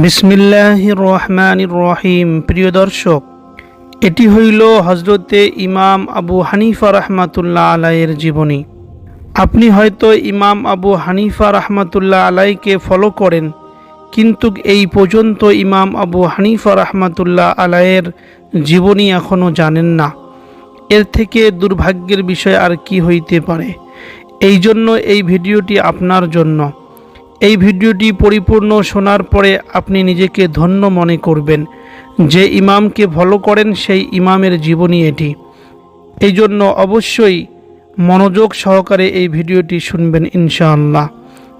বিসমিল্লাহ রহমান রহিম। প্রিয় দর্শক, এটি হইল হজরতে ইমাম আবু হানিফা রহমাতুল্লাহ আলাইয়ের জীবনী। আপনি হয়তো ইমাম আবু হানিফা রহমাতুল্লাহ আলাইকে ফলো করেন, কিন্তু এই পর্যন্ত ইমাম আবু হানিফা রহমাতুল্লাহ আলাইয়ের জীবনী এখনও জানেন না। এর থেকে দুর্ভাগ্যের বিষয় আর কি হইতে পারে? এই জন্য এই ভিডিওটি আপনার জন্য। এই ভিডিওটি পরিপূর্ণ শোনার পরে আপনি নিজেকে ধন্য মনে করবেন। যে ইমামকে ফলো করেন, সেই ইমামের জীবনী এটি। এই জন্য অবশ্যই মনোযোগ সহকারে এই ভিডিওটি শুনবেন ইনশাআল্লাহ।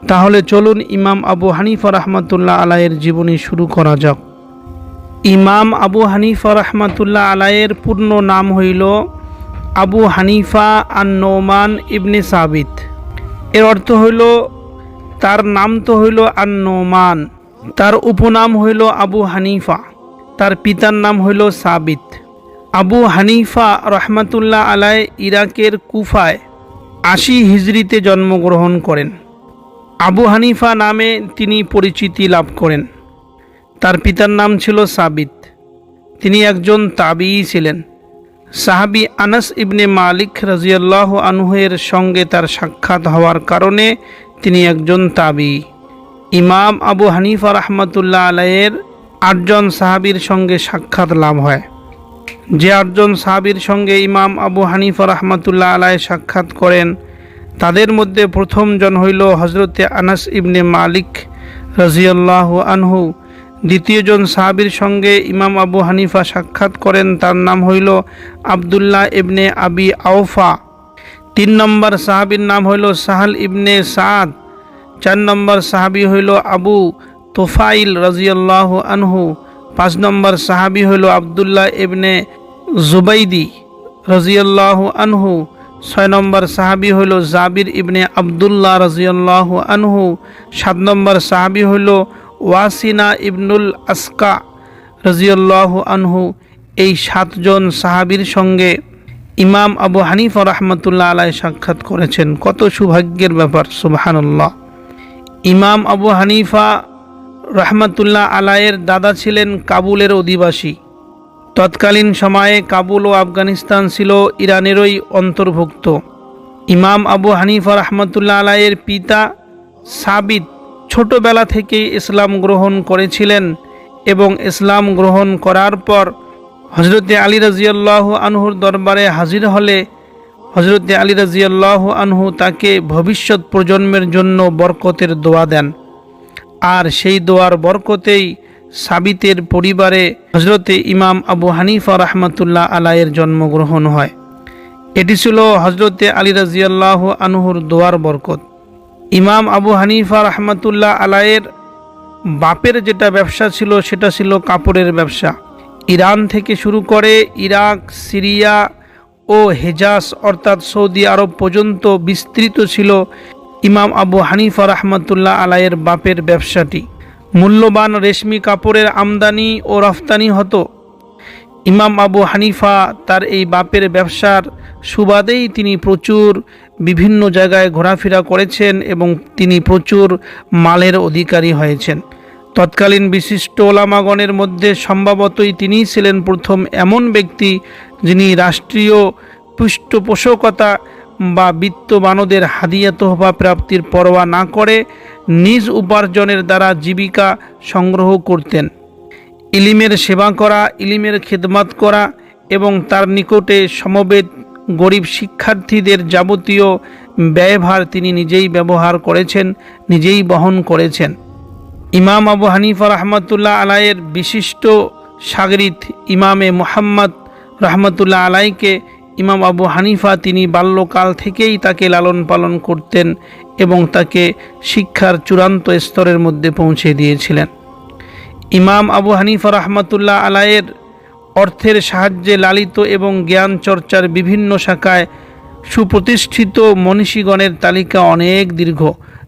তাহলে চলুন ইমাম আবু হানিফা রহমাতুল্লাহ আলাইয়ের জীবনী শুরু করা যাক। ইমাম আবু হানিফা রহমাতুল্লাহ আলাইয়ের পূর্ণ নাম হইল আবু হানিফা আন নোমান ইবনে সাবিত। এর অর্থ হইল তার নাম তো হইল নোমান তার উপনাম হইল আবু হানিফা, তার পিতার নাম হইল সাবিত। আবু হানিফা রহমাতুল্লাহ আলাই ইরাকের কুফায় আশি হিজরিতে জন্মগ্রহণ করেন। আবু হানিফা নামে তিনি পরিচিতি লাভ করেন। তার পিতার নাম ছিল সাবিত। তিনি একজন তাবিই ছিলেন। সাহাবি আনাস ইবনে মালিক রাজিয়াল্লাহ আনহুয়ের সঙ্গে তার সাক্ষাৎ হওয়ার কারণে তিনি একজন তাবি। ইমাম আবু হানিফা রহমতুল্লাহ আলাইয়ের আটজন সাহাবির সঙ্গে সাক্ষাৎ লাভ হয়। যে আটজন সাহাবির সঙ্গে ইমাম আবু হানিফা রহমতুল্লাহ আলাই সাক্ষাৎ করেন, তাদের মধ্যে প্রথমজন হইল হজরতে আনাস ইবনে মালিক রাজিয়াল্লাহ আনহু। দ্বিতীয়জন সাহাবির সঙ্গে ইমাম আবু হানিফা সাক্ষাৎ করেন, তার নাম হইল আবদুল্লাহ ইবনে আবি আওফা। তিন নম্বর সাহাবির নাম হইল সাহাল ইবনে সাদ, চার নম্বর সাহাবি হইল আবু তোফাইল রাজিয়াল্লাহ আনহু, পাঁচ নম্বর সাহাবি হইল আবদুল্লাহ ইবনে জুবাইদি রাজিয়াল্লাহ আনহু, ছয় নম্বর সাহাবি হইল জাবির ইবনে আবদুল্লাহ রাজিয়াল্লাহ আনহু, সাত নম্বর সাহাবি হইল ওয়াসিনা ইবনুল আসকা রাজিয়াল্লাহ আনহু। এই সাতজন সাহাবির সঙ্গে ইমাম আবু হানিফা রহমতুল্লাহ আলাই সাক্ষাৎ করেছেন, কত সৌভাগ্যের ব্যাপার সুবাহান্লাহ ইমাম আবু হানিফা রহমতুল্লাহ আলায়ের দাদা ছিলেন কাবুলের অধিবাসী। তৎকালীন সময়ে কাবুল ও আফগানিস্তান ছিল ইরানেরই অন্তর্ভুক্ত। ইমাম আবু হানিফা রহমতুল্লাহ আলায়ের পিতা সাবিত ছোটবেলা থেকে ইসলাম গ্রহণ করেছিলেন এবং ইসলাম গ্রহণ করার পর হজরতে আলী রাজিয়াল্লাহ আনহুর দরবারে হাজির হলে হজরতে আলী রাজিয়াল্লাহ আনহু তাকে ভবিষ্যৎ প্রজন্মের জন্য বরকতের দোয়া দেন। আর সেই দোয়ার বরকতেই সাবিতের পরিবারে হজরতে ইমাম আবু হানিফা রহমতুল্লাহ আলাইয়ের জন্মগ্রহণ হয়। এটি ছিল হজরতে আলী রাজিয়াল্লাহ আনহুর দোয়ার বরকত। ইমাম আবু হানিফা রহমতুল্লাহ আলায়ের বাপের যেটা ব্যবসা ছিল সেটা ছিল কাপড়ের ব্যবসা। ইরান থেকে শুরু করে ইরাক, সিরিয়া ও হেজাস অর্থাৎ সৌদি আরব পর্যন্ত বিস্তৃত ছিল ইমাম আবু হানিফা রহমতুল্লাহ আলাইয়ের বাপের ব্যবসাটি। মূল্যবান রেশমি কাপড়ের আমদানি ও রফতানি হতো। ইমাম আবু হানিফা তার এই বাপের ব্যবসার সুবাদেই তিনি প্রচুর বিভিন্ন জায়গায় ঘোরাফেরা করেছেন এবং তিনি প্রচুর মালের অধিকারী হয়েছেন। তৎকালীন বিশিষ্ট ওলামাগণের মধ্যে সম্ভবতই তিনিই ছিলেন প্রথম এমন ব্যক্তি যিনি রাষ্ট্রীয় পৃষ্ঠপোষকতা বা বিত্তবানদের হাদিয়া তোহফা প্রাপ্তির পরোয়া না করে নিজ উপার্জনের দ্বারা জীবিকা সংগ্রহ করতেন। ইলিমের সেবা করা, ইলিমের খেদমাত করা এবং তার নিকটে সমবেত গরিব শিক্ষার্থীদের যাবতীয় ব্যয়ভার তিনি নিজেই ব্যবহার করেছেন, নিজেই বহন করেছেন। ইমাম আবু হানিফা রহমতুল্লাহ আলাইয়ের বিশিষ্ট সাগরিত ইমামে মোহাম্মদ রহমতুল্লাহ আলাইকে ইমাম আবু হানিফা তিনি বাল্যকাল থেকেই তাকে লালন পালন করতেন এবং তাকে শিক্ষার চূড়ান্ত স্তরের মধ্যে পৌঁছে দিয়েছিলেন। ইমাম আবু হানিফা রহমতুল্লাহ আলাইয়ের অর্থের সাহায্যে লালিত এবং জ্ঞান চর্চার বিভিন্ন শাখায় সুপ্রতিষ্ঠিত মনীষীগণের তালিকা অনেক দীর্ঘ।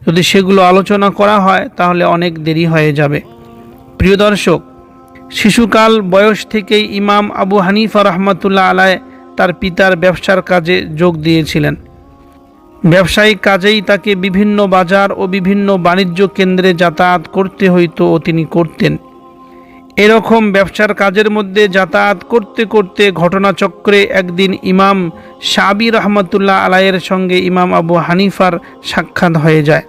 যদি সেগুলো আলোচনা করা হয়, তাহলে অনেক দেরি হয়ে যাবে। প্রিয় দর্শক, শিশুকাল বয়স থেকেই ইমাম আবু হানিফা রহমতুল্লাহ আলায় তার পিতার ব্যবসার কাজে যোগ দিয়েছিলেন। ব্যবসায়িক কাজেই তাকে বিভিন্ন বাজার ও বিভিন্ন বাণিজ্য কেন্দ্রে যাতায়াত করতে হইতো ও তিনি করতেন। এরকম ব্যবসার কাজের মধ্যে যাতায়াত করতে করতে ঘটনাচক্রে একদিন ইমাম সাবি রহমতুল্লাহ আলাইয়ের সঙ্গে ইমাম আবু হানিফার সাক্ষাৎ হয়ে যায়।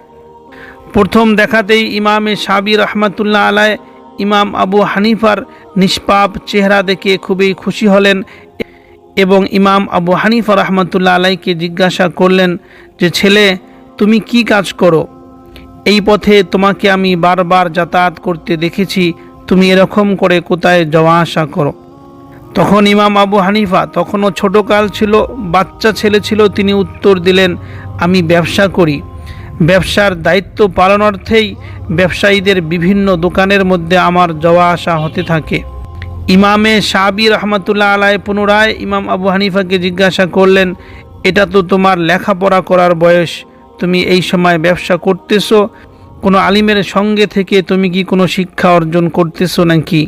প্রথম দেখাতেই ইমামে সাবি রহমতুল্লাহ আলায় ইমাম আবু হানিফার নিষ্পাপ চেহারা দেখে খুবই খুশি হলেন এবং ইমাম আবু হানিফা রহমতুল্লাহ আলাইকে জিজ্ঞাসা করলেন যে, ছেলে, তুমি কি কাজ করো? এই পথে তোমাকে আমি বারবার যাতায়াত করতে দেখেছি। তুমি এরকম করে কোথায় যাওয়া আসা করো? তখন ইমাম আবু হানিফা, তখনও ছোটকাল ছিল, বাচ্চা ছেলে ছিল, তিনি উত্তর দিলেন, আমি ব্যবসা করি। ব্যবসার দায়িত্ব পালনার্থেই ব্যবসায়ীদের বিভিন্ন দোকানের মধ্যে আমার যাওয়া আসা হতে থাকে। ইমামে সাবি রহমতুল্লাহ আলায় পুনরায় ইমাম আবু হানিফাকে জিজ্ঞাসা করলেন, এটা তো তোমার লেখাপড়া করার বয়স, তুমি এই সময় ব্যবসা করতেছো? কোনো আলিমের সঙ্গে থেকে তুমি কি কোনো শিক্ষা অর্জন করতেছো নাকি?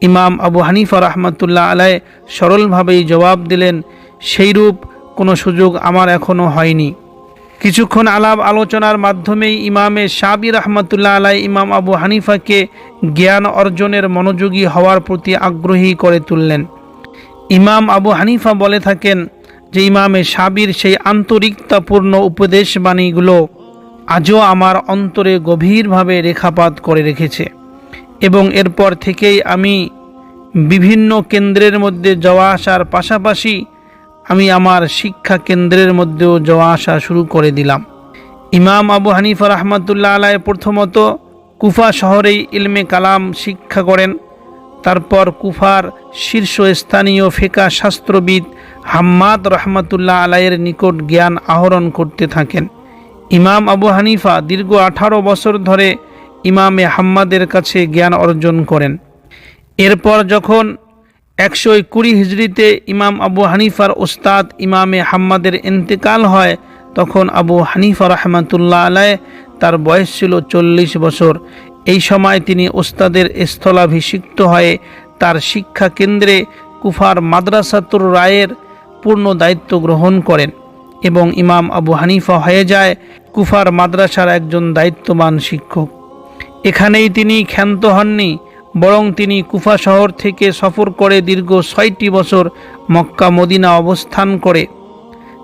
ইমাম আবু হানিফা রহমতুল্লাহ আলায় সরলভাবেই জবাব দিলেন, সেইরূপ কোনো সুযোগ আমার এখনও হয়নি। কিছুক্ষণ আলাপ আলোচনার মাধ্যমেই ইমামে সাবি রহমতুল্লাহ আলাই ইমাম আবু হানিফাকে জ্ঞান অর্জনের মনোযোগী হওয়ার প্রতি আগ্রহী করে তুললেন। ইমাম আবু হানিফা বলে থাকেন যে ইমামে সাবির সেই আন্তরিকতাপূর্ণ উপদেশ বাণীগুলো আজও আমার অন্তরে গভীরভাবে রেখাপাত করে রেখেছে এবং এরপর থেকেই আমি বিভিন্ন কেন্দ্রের মধ্যে যাওয়া আসার পাশাপাশি আমি আমার শিক্ষা কেন্দ্রের মধ্যেও যাওয়া আসা শুরু করে দিলাম। ইমাম আবু হানিফা রহমতুল্লাহ আলাই প্রথমত কুফা শহরেই ইলমে কালাম শিক্ষা করেন। তারপর কুফার শীর্ষস্থানীয় ফেকা শাস্ত্রবিদ হাম্মাদ রহমতুল্লাহ আলাইয়ের নিকট জ্ঞান আহরণ করতে থাকেন। ইমাম আবু হানিফা দীর্ঘ আঠারো বছর ধরে ইমামে হাম্মাদের কাছে জ্ঞান অর্জন করেন। এরপর যখন একশো কুড়ি হিজড়িতে ইমাম আবু হানিফার ওস্তাদ ইমামে হাম্মাদের ইন্তেকাল হয়, তখন আবু হানিফা রহমতুল্লাহ আলায় তার বয়স ছিল চল্লিশ বছর। এই সময় তিনি ওস্তাদের স্থলাভিষিক্ত হয়ে তার শিক্ষা কেন্দ্রে কুফার মাদ্রাসাতুর রায়ের পূর্ণ দায়িত্ব গ্রহণ করেন এবং ইমাম আবু হানিফা হয়ে যায় কুফার মাদ্রাসার একজন দায়িত্ববান শিক্ষক। এখানেই তিনি ক্ষান্ত হননি। বরং তিনি কুফা শহর থেকে সফর করে দীর্ঘ ছয়টি বছর মক্কা মদিনা অবস্থান করে।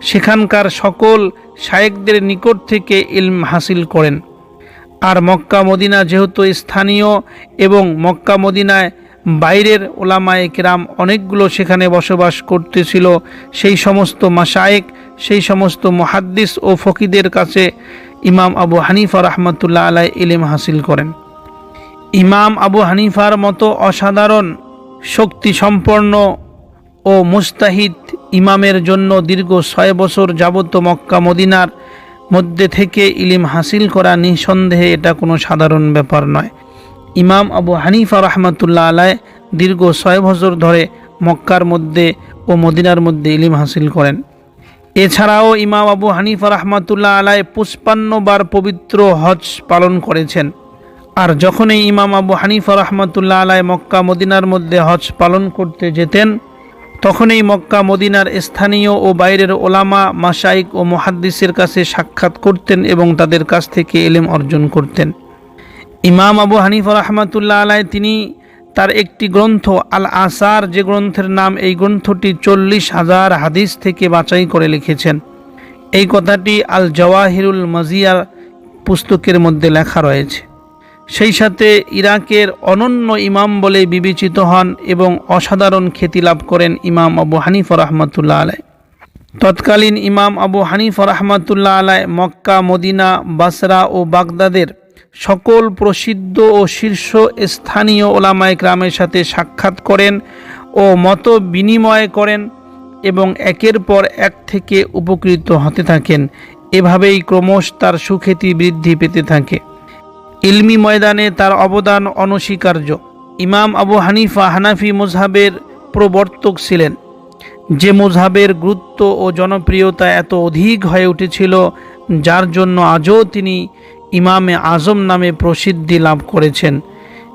সেখানকার সকল শায়েকদের নিকট থেকে ইলম হাসিল করেন। আর মক্কা মদিনা যেহেতু স্থানীয় এবং মক্কা মদিনায় বাইরের ওলামায়ে কিরাম অনেকগুলো সেখানে বসবাস করতেছিল, সেই সমস্ত মাসায়েক সেই সমস্ত মহাদ্দিস ও ফকিদের কাছে ইমাম আবু হানিফা রহমতুল্লাহ আলাই ইলিম হাসিল করেন। ইমাম আবু হানিফার মতো অসাধারণ শক্তি সম্পন্ন ও মুস্তাহিদ ইমামের জন্য দীর্ঘ ছয় বছর যাবত মক্কা মদিনার মধ্যে থেকে ইলিম হাসিল করা নিঃসন্দেহে এটা কোনো সাধারণ ব্যাপার নয়। ইমাম আবু হানিফা রহমতুল্লাহ আলায় দীর্ঘ ছয় বছর ধরে মক্কার মধ্যে ও মদিনার মধ্যে ইলিম হাসিল করেন। এছাড়াও ইমাম আবু হানিফা রহমতুল্লাহ আলায় পুষ্পান্নবার পবিত্র হজ পালন করেছেন। আর যখনই ইমাম আবু হানিফা রহমতুল্লাহ আলায় মক্কা, মদিনার মধ্যে হজ পালন করতে যেতেন, তখনই মক্কা, মদিনার স্থানীয় ও বাইরের ওলামা মাসাইক ও মহাদ্দিসের কাছে সাক্ষাৎ করতেন এবং তাদের কাছ থেকে এলেম অর্জন করতেন। ইমাম আবু হানিফা রহমতুল্লাহ আলায় তিনি তার একটি গ্রন্থ আল আসার যে গ্রন্থের নাম এই গ্রন্থটি চল্লিশ হাজার হাদিস থেকে বাছাই করে লিখেছেন। এই কথাটি আল জওয়াহিরুল মাজিয়ার পুস্তকের মধ্যে লেখা রয়েছে। সেই সাথে ইরাকের অনন্য ইমাম বলে বিবেচিত হন এবং অসাধারণ খ্যাতি লাভ করেন ইমাম আবু হানিফা রহমতুল্লাহ আলায় তৎকালীন ইমাম আবু হানিফা রহমতুল্লাহ আলায় মক্কা, মদিনা, বাসরা ও বাগদাদের সকল প্রসিদ্ধ ও শীর্ষ স্থানীয় ওলামায় গ্রামের সাথে সাক্ষাৎ করেন ও মত বিনিময় করেন এবং একের পর এক থেকে উপকৃত হতে থাকেন। এভাবেই ক্রমশ তার সুখ্যাতি বৃদ্ধি পেতে থাকে। ইলমি ময়দানে তার অবদান অনস্বীকার্য। ইমাম আবু হানিফা হানাফি মুজহাবের প্রবর্তক ছিলেন। যে মুজহাবের গুরুত্ব ও জনপ্রিয়তা এত অধিক হয়ে উঠেছিল, যার জন্য আজও তিনি ইমামে আজম নামে প্রসিদ্ধি লাভ করেছেন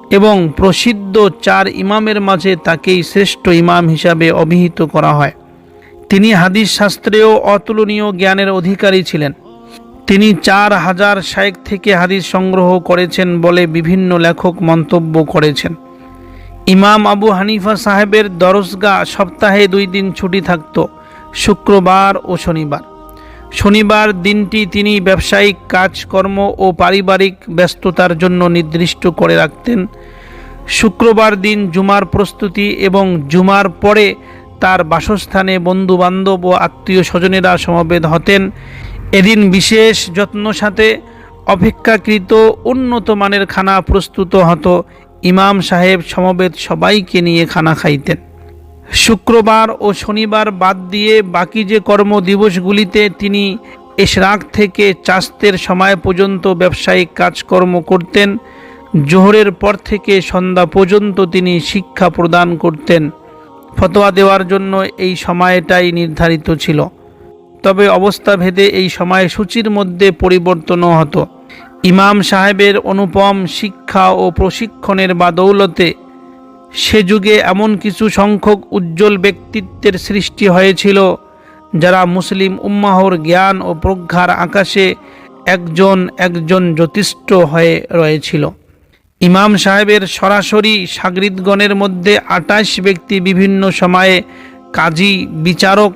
এবং প্রসিদ্ধ চার ইমামের মাঝে তাকেই শ্রেষ্ঠ ইমাম হিসাবে অভিহিত করা হয়। তিনি হাদিস শাস্ত্রেও অতুলনীয় জ্ঞানের অধিকারী ছিলেন। তিনি চার হাজার শায়েক থেকে হাদিস সংগ্রহ করেছেন বলে বিভিন্ন লেখক মন্তব্য করেছেন। ইমাম আবু হানিফা সাহেবের দরসগা সপ্তাহে দুই দিন ছুটি থাকত, শুক্রবার ও শনিবার। শনিবার দিনটি তিনি ব্যবসায়িক কাজকর্ম ও পারিবারিক ব্যস্ততার জন্য নির্দিষ্ট করে রাখতেন। শুক্রবার দিন জুমার প্রস্তুতি এবং জুমার পরে তার বাসস্থানে বন্ধুবান্ধব ও আত্মীয় স্বজনেরা সমবেত হতেন। এদিন বিশেষ যত্ন সাথে অপেক্ষাকৃত উন্নত মানের খানা প্রস্তুত হতো। ইমাম সাহেব সমবেত সবাইকে নিয়ে খানা খাইতেন। শুক্রবার ও শনিবার বাদ দিয়ে বাকি যে কর্ম দিবসগুলিতে তিনি এশরাক থেকে চাস্তের সময় পর্যন্ত ব্যবসায়িক কাজকর্ম করতেন, জোহরের পর থেকে সন্ধ্যা পর্যন্ত তিনি শিক্ষা প্রদান করতেন। ফতোয়া দেওয়ার জন্য এই সময়টাই নির্ধারিত ছিল। তবে অবস্থা ভেদে এই সময়সূচির মধ্যে পরিবর্তনও হতো। ইমাম সাহেবের অনুপম শিক্ষা ও প্রশিক্ষণের বাদৌলতে সে যুগে এমন কিছু সংখ্যক উজ্জ্বল ব্যক্তিত্বের সৃষ্টি হয়েছিল, যারা মুসলিম উম্মাহর জ্ঞান ও প্রজ্ঞার আকাশে একজন একজন জ্যোতিষ্ঠ হয়ে রয়েছিল। ইমাম সাহেবের সরাসরি সাগরিদগণের মধ্যে আটাশ ব্যক্তি বিভিন্ন সময়ে কাজী, বিচারক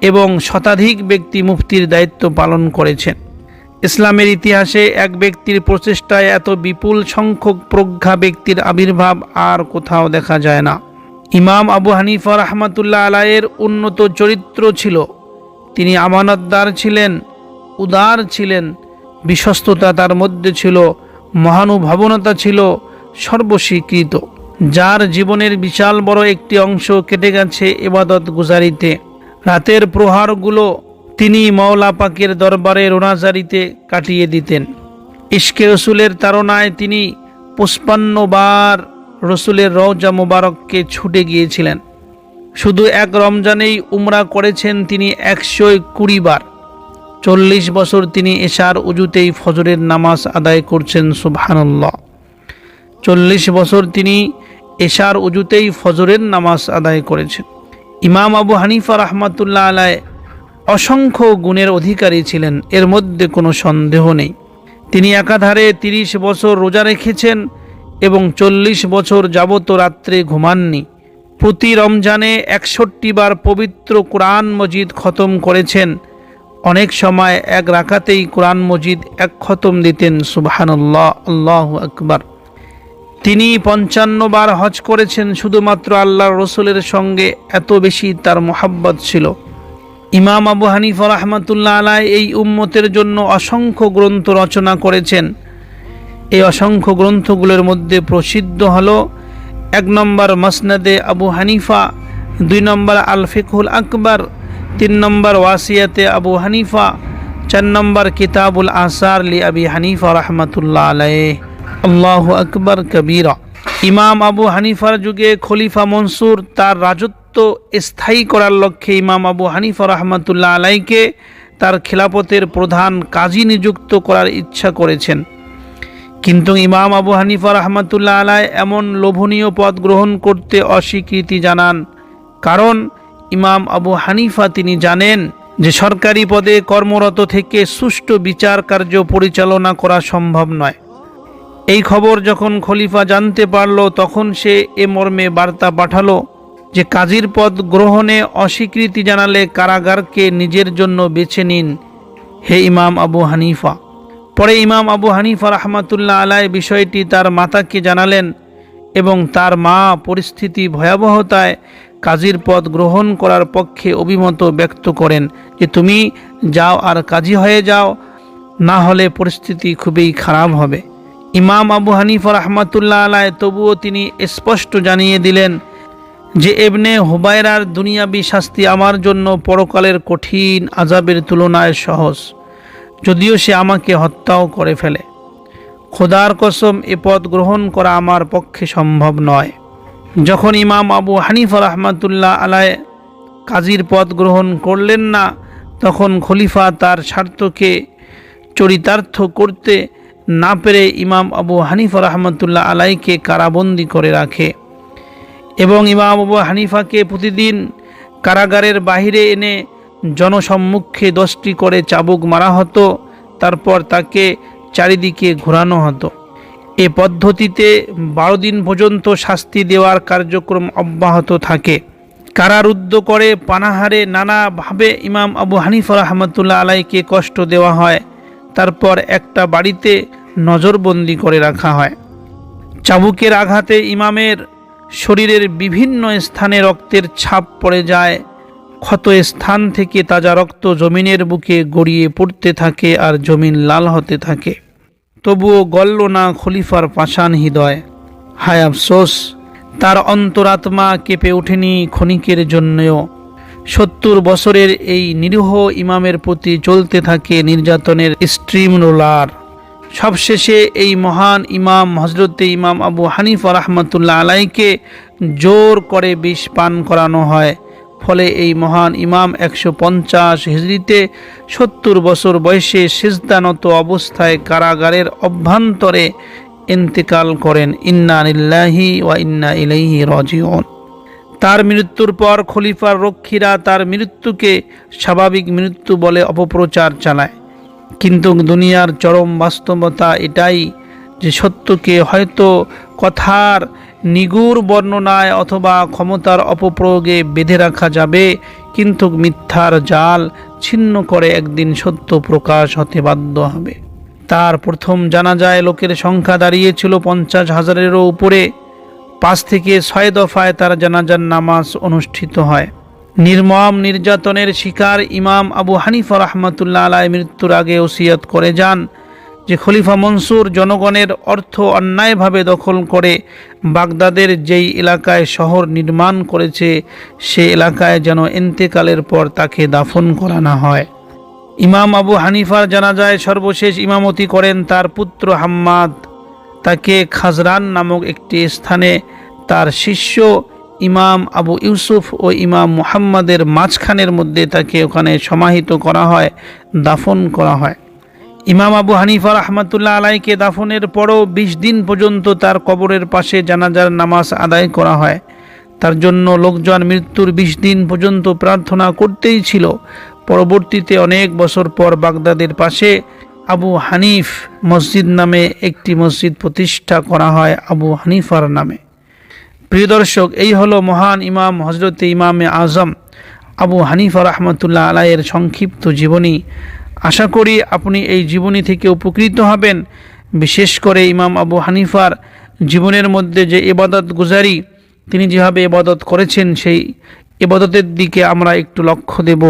এবং শতাধিক ব্যক্তি মুফতির দায়িত্ব পালন করেছেন। ইসলামের ইতিহাসে এক ব্যক্তির প্রচেষ্টায় এত বিপুল সংখ্যক প্রজ্ঞা ব্যক্তির আবির্ভাব আর কোথাও দেখা যায় না। ইমাম আবু হানিফা রহমাতুল্লাহ আলায়ের উন্নত চরিত্র ছিল। তিনি আমানতদার ছিলেন, উদার ছিলেন, বিশ্বস্ততা তার মধ্যে ছিল, মহানুভবনতা ছিল সর্বস্বীকৃত। যার জীবনের বিশাল বড় একটি অংশ কেটে গেছে এবাদত গুজারিতে। রাতের প্রহারগুলো তিনি মওলা পাকের দরবারে রোনাজারিতে কাটিয়ে দিতেন। ইশকে রসুলের তাড়নায় তিনি পুষ্পান্ন বার রসুলের রওজা মোবারককে ছুটে গিয়েছিলেন। শুধু এক রমজানেই উমরা করেছেন তিনি একশো কুড়ি বার। চল্লিশ বছর তিনি এশার উজুতেই ফজরের নামাজ আদায় করছেন, সুবহানাল্লাহ। চল্লিশ বছর তিনি এশার উজুতেই ফজরের নামাজ আদায় করেছেন। ইমাম আবু হানিফা রহমাতুল্লাহ আলায় অসংখ্য গুণের অধিকারী ছিলেন, এর মধ্যে কোনো সন্দেহ নেই। তিনি একাধারে তিরিশ বছর রোজা রেখেছেন এবং চল্লিশ বছর যাবত রাত্রে ঘুমাননি। প্রতি রমজানে একষট্টি বার পবিত্র কোরআন মজিদ খতম করেছেন। অনেক সময় এক রাখাতেই কোরআন মজিদ এক খতম দিতেন, সুবাহানুল্লাহ, আল্লাহ আকবার। তিনি পঞ্চান্ন বার হজ করেছেন, শুধুমাত্র আল্লাহ রসুলের সঙ্গে এত বেশি তার মোহাব্বত ছিল। ইমাম আবু হানিফা রহমতুল্লাহ আলাই এই উম্মতের জন্য অসংখ্য গ্রন্থ রচনা করেছেন। এই অসংখ্য গ্রন্থগুলোর মধ্যে প্রসিদ্ধ হল এক নম্বর মসনদে আবু হানিফা, দুই নম্বর আল ফিকুল আকবর, তিন নম্বর ওয়াসিয়াতে আবু হানিফা, চার নম্বর কিতাবুল আসার লি আবি হানিফা রহমতুল্লাহ আলাই আল্লাহ আকবর কবিরা। ইমাম আবু হানিফার যুগে খলিফা মনসুর তার রাজত্ব স্থায়ী করার লক্ষ্যে ইমাম আবু হানিফা রহমতুল্লাহ আলাইকে তার খেলাপথের প্রধান কাজী নিযুক্ত করার ইচ্ছা করেছেন। কিন্তু ইমাম আবু হানিফা রহমতুল্লাহ আলাই এমন লোভনীয় পদ গ্রহণ করতে অস্বীকৃতি জানান। কারণ ইমাম আবু হানিফা তিনি জানেন যে সরকারি পদে কর্মরত থেকে সুষ্ঠু বিচার কার্য পরিচালনা করা সম্ভব নয়। এই খবর যখন খলিফা জানতে পারল, তখন সে এ মর্মে বার্তা পাঠালো যে কাজীর পদ গ্রহণে অস্বীকৃতি জানালে কারাগারকে নিজের জন্য বেছে নিন। হে ইমাম আবু হানিফা। পরে ইমাম আবু হানিফা রহমাতুল্লাহ আলাই বিষয়টি তার মাতাকে জানালেন এবং তার মা পরিস্থিতি ভয়াবহতায় কাজীর পদ গ্রহণ করার পক্ষে অভিমত ব্যক্ত করেন যে তুমি যাও আর কাজী হয়ে যাও, না হলে পরিস্থিতি খুবই খারাপ হবে। ইমাম আবু হানিফা রহমাতুল্লাহ আলায় তবুও তিনি স্পষ্ট জানিয়ে দিলেন যে এবনে হুবায়রার দুনিয়াবি শাস্তি আমার জন্য পরকালের কঠিন আজাবের তুলনায় সহজ। যদিও সে আমাকে হত্যাও করে ফেলে। খোদার কসম, এ পদ গ্রহণ করা আমার পক্ষে সম্ভব নয়। যখন ইমাম আবু হানিফা রহমাতুল্লাহ আলায় কাজীর পদ গ্রহণ করলেন না, তখন খলিফা তার স্বার্থকে চরিতার্থ করতে না পেরে ইমাম আবু হানিফা রহমতুল্লাহ আলাইকে কারাবন্দি করে রাখে। এবং ইমাম আবু হানিফাকে প্রতিদিন কারাগারের বাহিরে এনে জনসম্মুখে দশটি করে চাবুক মারা হতো, তারপর তাকে চারিদিকে ঘোরানো হতো। এ পদ্ধতিতে বারো দিন পর্যন্ত শাস্তি দেওয়ার কার্যক্রম অব্যাহত থাকে। কারারুদ্ধ করে পানাহারে নানাভাবে ইমাম আবু হানিফা রহমতুল্লাহ আলাইকে কষ্ট দেওয়া হয়। তারপর একটা বাড়িতে নজরবন্দি করে রাখা হয়। চাবুকের আঘাতে ইমামের শরীরের বিভিন্ন স্থানে রক্তের ছাপ পড়ে যায়। ক্ষত স্থান থেকে তাজা রক্ত জমিনের বুকে গড়িয়ে পড়তে থাকে আর জমিন লাল হতে থাকে। তবুও গল্ল না খলিফার পাষাণ হৃদয়। হায় আফসোস, তার অন্তরাত্মা কেঁপে ওঠেনি ক্ষণিকের জন্যও। সত্তর বছরের এই নিরীহ ইমামের প্রতি চলতে থাকে নির্যাতনের স্ট্রিম রোলার। সবশেষে এই মহান ইমাম হজরতে ইমাম আবু হানিফা রহমতুল্লাহ আলাইকে জোর করে বিষ পান করানো হয়। ফলে এই মহান ইমাম একশো পঞ্চাশ হিজড়িতে সত্তর বছর বয়সে সিজদানত অবস্থায় কারাগারের অভ্যন্তরে ইন্তেকাল করেন। ইন্না নিল্লাহি ওয়া ইন্না ইলাইহি রাজিউন। তার মৃত্যুর পর খলিফার রক্ষীরা তার মৃত্যুকে স্বাভাবিক মৃত্যু বলে অপপ্রচার চালায়। কিন্তু দুনিয়ার চরম বাস্তবতা এটাই যে সত্যকে হয়তো কথার নিগুড় বর্ণনায় অথবা ক্ষমতার অপপ্রয়োগে বেঁধে রাখা যাবে, কিন্তু মিথ্যার জাল ছিন্ন করে একদিন সত্য প্রকাশ হতে বাধ্য হবে। তার প্রথম জানা যায়, লোকের সংখ্যা দাঁড়িয়েছিল পঞ্চাশ হাজারেরও উপরে। পাঁচ থেকে ছয় দফায় তার জানাজার নামাজ অনুষ্ঠিত হয়। নির্মম নির্যাতনের শিকার ইমাম আবু হানিফা রহমতুল্লাহ আলায় মৃত্যুর আগে ওসিয়ত করে যান, যে খলিফা মনসুর জনগণের অর্থ অন্যায়ভাবে দখল করে বাগদাদের যেই এলাকায় শহর নির্মাণ করেছে, সে এলাকায় যেন এন্তেকালের পর তাকে দাফন করানো হয়। ইমাম আবু হানিফার জানাজায় সর্বশেষ ইমামতি করেন তার পুত্র হাম্মাদ। তাকে খাজরান নামক একটি স্থানে তার শিষ্য ইমাম আবু ইউসুফ ও ইমাম মুহাম্মাদের মাঝখানের মধ্যে তাকে ওখানে সমাহিত করা হয়, দাফন করা হয়। ইমাম আবু হানিফা রহমতুল্লাহ আলাইকে দাফনের পরও বিশ দিন পর্যন্ত তার কবরের পাশে জানাজার নামাজ আদায় করা হয়। তার জন্য লোকজন মৃত্যুর বিশ দিন পর্যন্ত প্রার্থনা করতেই ছিল। পরবর্তীতে অনেক বছর পর বাগদাদের পাশে আবু হানিফ মসজিদ নামে একটি মসজিদ প্রতিষ্ঠা করা হয় আবু হানিফার নামে। প্রিয় দর্শক, এই হলো মহান ইমাম হজরত ইমামে আজম আবু হানিফা রহমতুল্লাহ আলাইয়ের সংক্ষিপ্ত জীবনী। আশা করি আপনি এই জীবনী থেকে উপকৃত হবেন। বিশেষ করে ইমাম আবু হানিফার জীবনের মধ্যে যে এবাদত গুজারি, তিনি যেভাবে এবাদত করেছেন, সেই এবাদতের দিকে আমরা একটু লক্ষ্য দেব।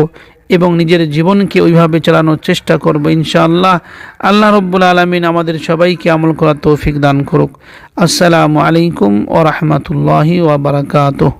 এবং নিজের জীবনকে ওইভাবে চালানোর চেষ্টা করব ইনশাআল্লাহ। আল্লাহ রব্বুল আলমিন আমাদের সবাইকে আমল করার তৌফিক দান করুক। আসসালামু আলাইকুম ও রহমতুল্লাহি ওবরাকাতুহ